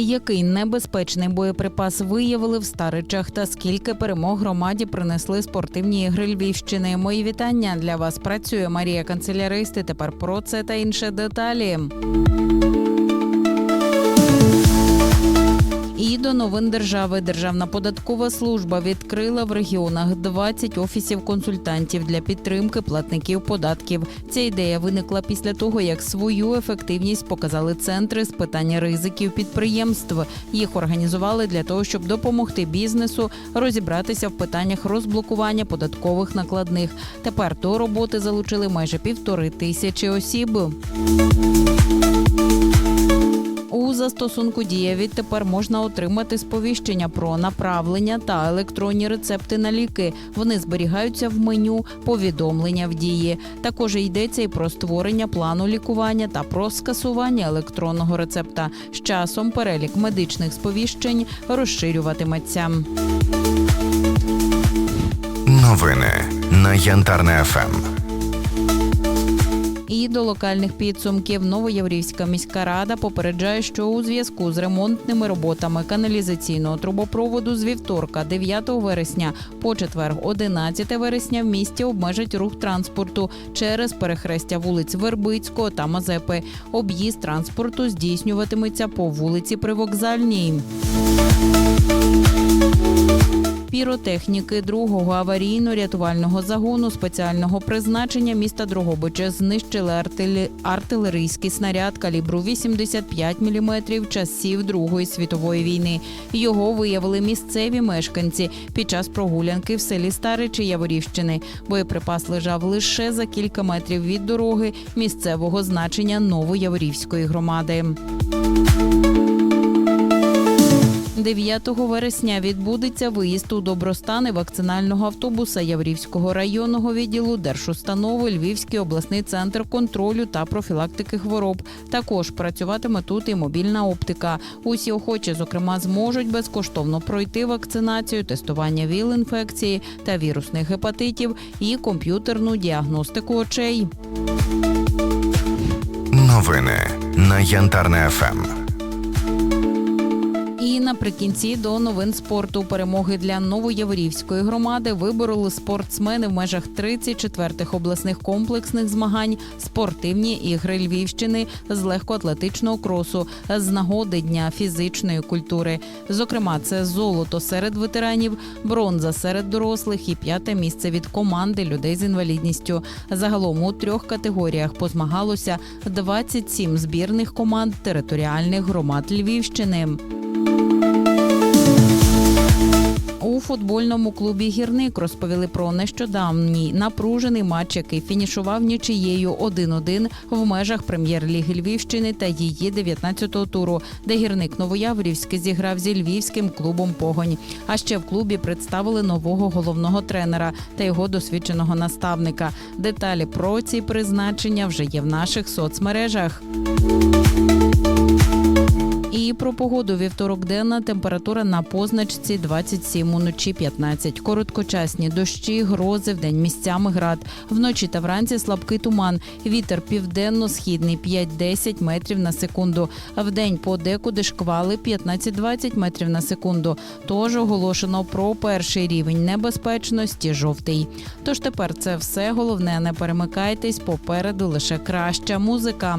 Який небезпечний боєприпас виявили в Старичах та скільки перемог громаді принесли спортивні ігри Львівщини? Мої вітання для вас працює Марія Канцеляристи. Тепер про це та інше деталі. До новин держави Державна податкова служба відкрила в регіонах 20 офісів консультантів для підтримки платників податків. Ця ідея виникла після того, як свою ефективність показали центри з питання ризиків підприємств. Їх організували для того, щоб допомогти бізнесу розібратися в питаннях розблокування податкових накладних. Тепер до роботи залучили майже півтори тисячі осіб. У застосунку дія відтепер можна отримати сповіщення про направлення та електронні рецепти на ліки. Вони зберігаються в меню повідомлення в дії. Також йдеться і про створення плану лікування та про скасування електронного рецепта. З часом перелік медичних сповіщень розширюватиметься. Новини на Янтарне ФМ. І до локальних підсумків Новоєврівська міська рада попереджає, що у зв'язку з ремонтними роботами каналізаційного трубопроводу з вівторка, 9 вересня, по четвер, 11 вересня, в місті обмежать рух транспорту через перехрестя вулиць Вербицького та Мазепи. Об'їзд транспорту здійснюватиметься по вулиці Привокзальній. Піротехніки другого аварійно-рятувального загону спеціального призначення міста Дрогобича знищили артилерійський снаряд калібру 85 мм часів Другої світової війни. Його виявили місцеві мешканці під час прогулянки в селі Старичі Яворівщини. Боєприпас лежав лише за кілька метрів від дороги місцевого значення Новояворівської громади. 9 вересня відбудеться виїзд у добростани вакцинального автобуса Яврівського районного відділу Держустанови Львівський обласний центр контролю та профілактики хвороб. Також працюватиме тут і мобільна оптика. Усі охочі, зокрема, зможуть безкоштовно пройти вакцинацію, тестування ВІЛ-інфекції та вірусних гепатитів і комп'ютерну діагностику очей. Новини на Янтарне ФМ. Наприкінці до новин спорту перемоги для Новояворівської громади вибороли спортсмени в межах 34-х обласних комплексних змагань спортивні ігри Львівщини з легкоатлетичного кросу з нагоди дня фізичної культури. Зокрема, це золото серед ветеранів, бронза серед дорослих і п'яте місце від команди людей з інвалідністю. Загалом у трьох категоріях позмагалося 27 збірних команд територіальних громад Львівщини. У футбольному клубі Гірник розповіли про нещодавній напружений матч, який фінішував нічиєю 1-1 в межах прем'єр-ліги Львівщини та її 19-го туру, де гірник Новояврівський зіграв зі львівським клубом Погонь. А ще в клубі представили нового головного тренера та його досвідченого наставника. Деталі про ці призначення вже є в наших соцмережах. Погоду вівторок денна температура на позначці 27, уночі 15. Короткочасні дощі, грози, вдень місцями град. Вночі та вранці слабкий туман. Вітер південно-східний 5-10 метрів на секунду. А вдень подекуди шквали 15-20 метрів на секунду. Тож оголошено про перший рівень небезпечності жовтий. Тож тепер це все головне. Не перемикайтесь попереду лише краща музика.